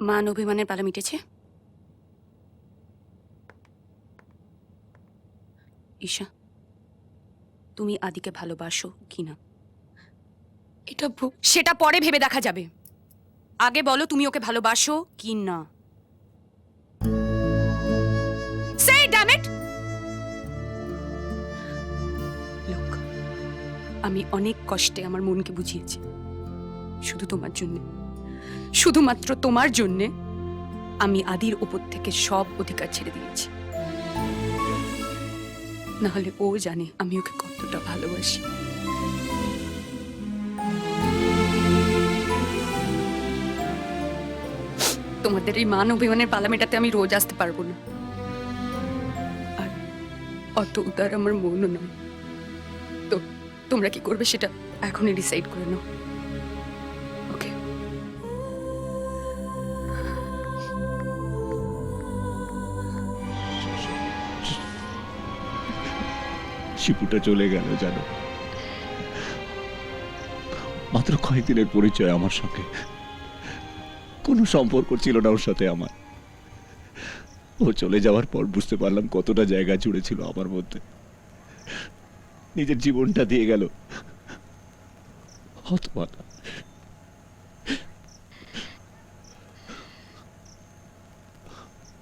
মান অভিমানের পালা মিটেছে। ঈশা তুমি আদিকে ভালোবাসো কি না এটা সেটা পরে ভেবে দেখা যাবে। আগে বলো তুমি ওকে ভালোবাসো কি না আমি অনেক কষ্টে আমার মনকে বুঝিয়েছি। শুধু তোমার জন্য। শুধুমাত্র তোমার জন্য আমি আদির ওপর থেকে সব অধিকার ছেড়ে দিয়েছি। নাহলে ও জানে আমি ওকে কতটা ভালোবাসি। তোমাদের এই মান অভিমানের পালা মেটাতে আমি রোজ আসতে পারব না। আর অত উদার আমার মনও নয়। তো তোমরা কি করবে সেটা এখনই ডিসাইড করে নাও। শিপুটা চলে গেল জানো। মাত্র কয়েকদিনের পরিচয় আমার সঙ্গে। কোনো সম্পর্ক ছিল না ওর সাথে আমার। ও চলে যাওয়ার পর বুঝতে পারলাম কতটা জায়গা জুড়ে ছিল আমার মধ্যে। নিজের জীবনটা দিয়ে গেল।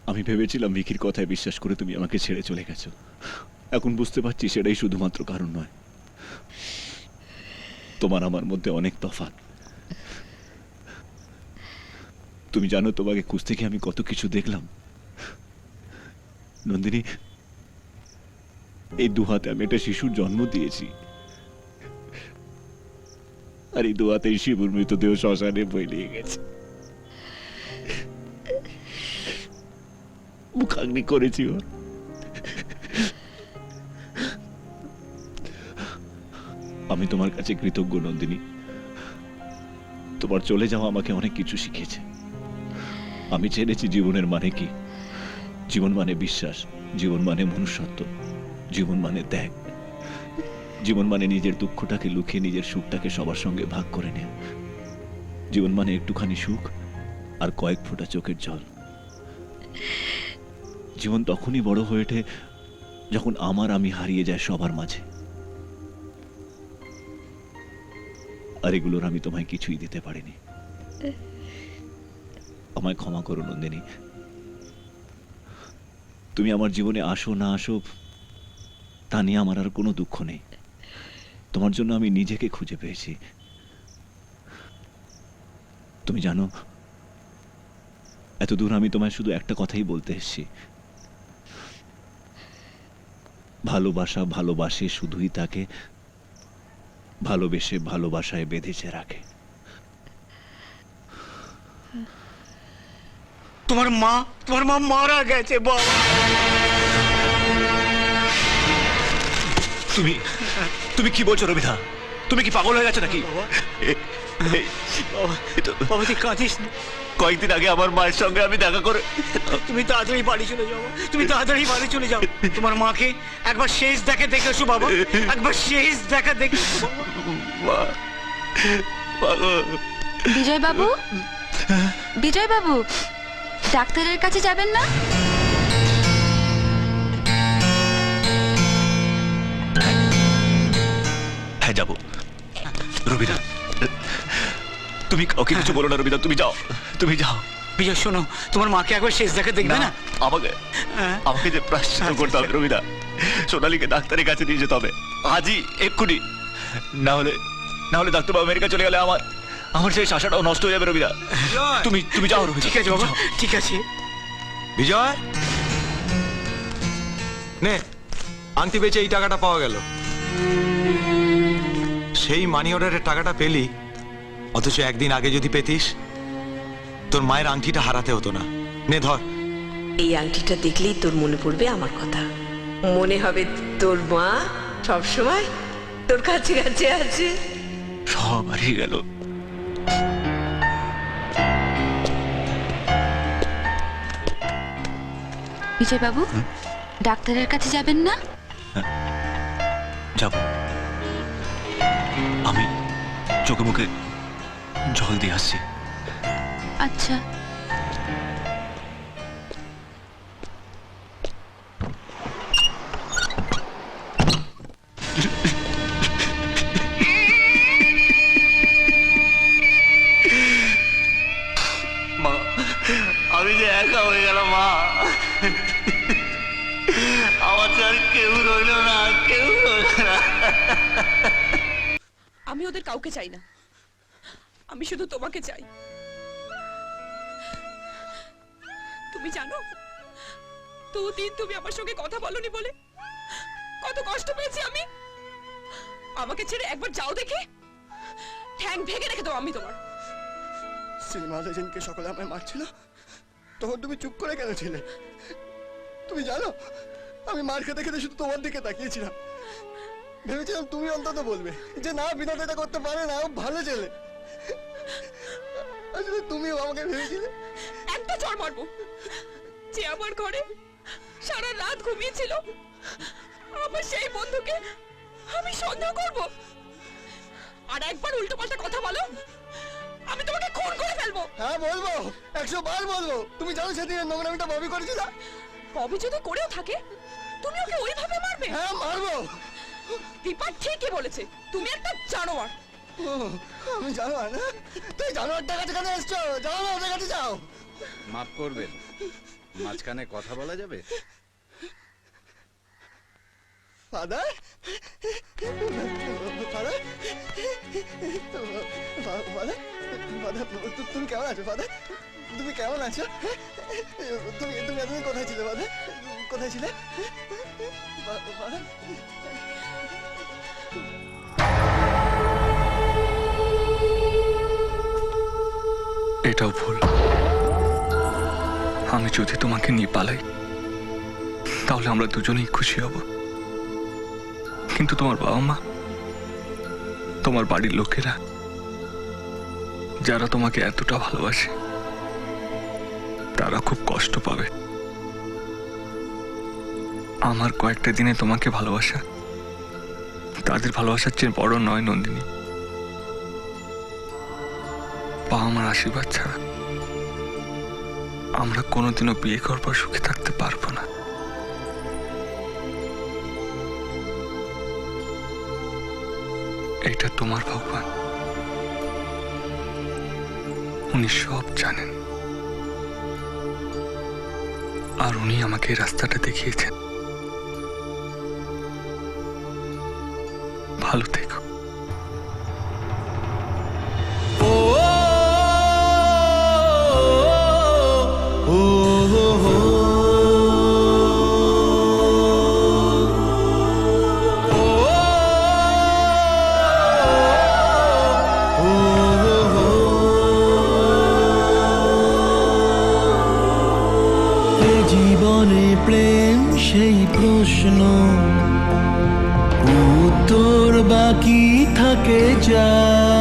আমি ভেবেছিলাম ভিকির কথায় বিশ্বাস করে তুমি আমাকে ছেড়ে চলে গেছো। এখন বুঝতে পারছি সেটাই শুধুমাত্র কারণ নয়। তোমার আমার মধ্যে অনেক তফাৎ। তুমি জানো তোমাকে খুঁজতে গিয়ে আমি কত কিছু দেখলাম। নন্দিনী, এই দুহাতে আমি একটা শিশুর জন্ম দিয়েছি। আর এই দুহাতে শিবুর মৃতদেহ শ্মশানে বই নিয়ে গেছে। মুখাগ্নি করেছি ওর। আমি তোমার কাছে কৃতজ্ঞ, নন্দিনী। তোমার চলে যাওয়া আমাকে অনেক কিছু শিখিয়েছে। আমি জেনেছি জীবনের মানে কি। জীবন মানে বিশ্বাস, জীবন মানে মনুষ্যত্ব, জীবন মানে ত্যাগ। জীবন মানে নিজের দুঃখটাকে লুকিয়ে নিজের সুখটাকে সবার সঙ্গে ভাগ করে নেওয়া জীবন মানে একটুখানি সুখ আর কয়েক ফোঁটা চোখের জল। জীবন তখনই বড় হয়ে ওঠে যখন আমার আমি হারিয়ে যায় সবার মাঝে। আর এগুলোর আমি তোমায় কিছুই দিতে পারিনি। আমায় ক্ষমা করো, নন্দিনী। তুমি আমার জীবনে আসো, না আসো, তা নিয়ে আমার আর কোনো দুঃখ নেই। তোমার জন্য আমি নিজেকে খুঁজে পেয়েছি। তুমি জানো এত দূর আমি তোমায় শুধু একটা কথাই বলতে এসেছি। ভালোবাসা ভালোবাসে শুধুই তাকে ভালোবেসে ভালোবাসায় বেঁধেছে রাখে। তোমার মা তোমার মা মারা গেছে বাবা। তুমি তুমি কি বলছো রবিধা? তুমি কি পাগল হয়ে গেছো নাকি? বাবা। তুই কাঁদিস না। কয়েকদিন আগে আমার মায়ের সঙ্গে আমি দেখা করে তুমি তাড়াতাড়ি বাড়ি চলে যাও তুমি তাড়াতাড়ি বাড়ি চলে যাও। তোমার মাকে একবার শেষ দেখে দেখে এসো বাবা। একবার শেষ দেখা দেখে বিজয় বাবু। বিজয় বাবু ডাক্তারের কাছে যাবেন না? হ্যাঁ যাব। রবিদা তুমি কাউকে কিছু বলো না রবিদা তুমি যাও। তুমি যাও। বিজয় শোনো তোমার মাকে একবার শেষ দেখে দেখবে না আমাকে হ্যাঁ। আমাকে যে প্রাশ্চিত্য করতে হবে রবিদা সোনালীকে ডাক্তারের কাছে নিয়ে যেতে হবে। আজই এক্ষুনি। না হলে না হলে ডাক্তারবাবু আমেরিকা চলে গেলে আমার আমার সেই আশাটাও নষ্ট হয়ে যাবে রবিদা। তুমি তুমি যাও রবি ঠিক আছে বাবা ঠিক আছে। বিজয়! নে আংটি বেচে এই টাকাটা পাওয়া গেল। সেই মানি অর্ডারের টাকাটা পেলি অথচ একদিন আগে যদি পেতিস তোর মায়ের আংটিটা হারাতে হতো না। নে ধর। এই আংটিটা দেখলেই তোর মনে পড়বে আমার কথা। মনে হবে তোর মা সব সময় তোর কাছে কাছে আছে। সব হারিয়ে গেল। বিজয় বাবু ডাক্তারের কাছে যাবেন না? যাব। আমি চোখে মুখে জলদি দিয়ে আচ্ছা। আমি যে একা হয়ে গেলাম মা। আমার আর কেউ রইল না কেউ না। আমি ওদের কাউকে চাই না। আমি শুধু তোমাকে চাই। তুমি জানো, দুদিন তুমি আমার সঙ্গে কথা বলনি বলে কত কষ্ট পেয়েছি আমি। আমাকে ছেড়ে একবার যাও দেখে। ঠ্যাং ভেঙে রেখে দেবো আমি তোমার। সিনেমা যেদিনকে সকলে আমায় মারছিল, তখন তুমি চুপ করে কেন ছিলে? তুমি জানো, আমি মার খেতে খেতে শুধু তোমার দিকে তাকিয়েছিলাম। ভেবেছিলাম তুমি অন্তত বলবে যে, না বিনোদ করতে পারে না ভালো ছেলে। আসলে তুমিও আমাকে ভেবেছিলে? একটা চড় মারবো। যে আমার ঘরে সারা রাত ঘুমিয়েছিল আমার সেই বন্ধুকে আমি সন্দেহ করব। আর একবার উল্টো পাল্টা কথা বলো আমি তোমাকে খুন করে ফেলব। হ্যাঁ বলব। একশো বার বলব। তুমি জানো সেদিন নোংরামিটা ববি করেছিল? ববি যদি করেও থাকে তুমি ওকে ওইভাবে মারবে? হ্যাঁ মারবো। দীপা ঠিকই বলেছে। তুমি একটা জানোয়ার। আমি জানো না? তুই জানোয়ারটার কাছে কেন এসছো? যাও না ওদের কাছে যাও। মাফ করবেন। মাঝখানে কথা বলা যাবে? ফাদার? ফাদার? ফাদার? ফাদার তুমি কেমন আছো ফাদার? তুমি কেমন আছো? তুমি তুমি এতদিন কোথায় ছিলে ফাদার? কোথায় ছিলে? ফাদার? এটাও ভুল। আমি যদি তোমাকে নিয়ে পালাই, তাহলে আমরা দুজনেই খুশি হব। কিন্তু তোমার বাবা মা, তোমার বাড়ির লোকেরা, যারা তোমাকে এতটা ভালোবাসে, তারা খুব কষ্ট পাবে। আমার কয়েকটা দিনে তোমাকে ভালোবাসা, তাদের ভালোবাসার চেয়ে বড় নয় নন্দিনী। বাবা আমার আশীর্বাদ ছাড়া আমরা কোনোদিনও বিয়ে করবার সুখে থাকতে পারব না। এটা তোমার ভগবান। উনি সব জানেন। আর উনি আমাকে রাস্তাটা দেখিয়েছেন। ভালো থেকো। বাকি থাকে যার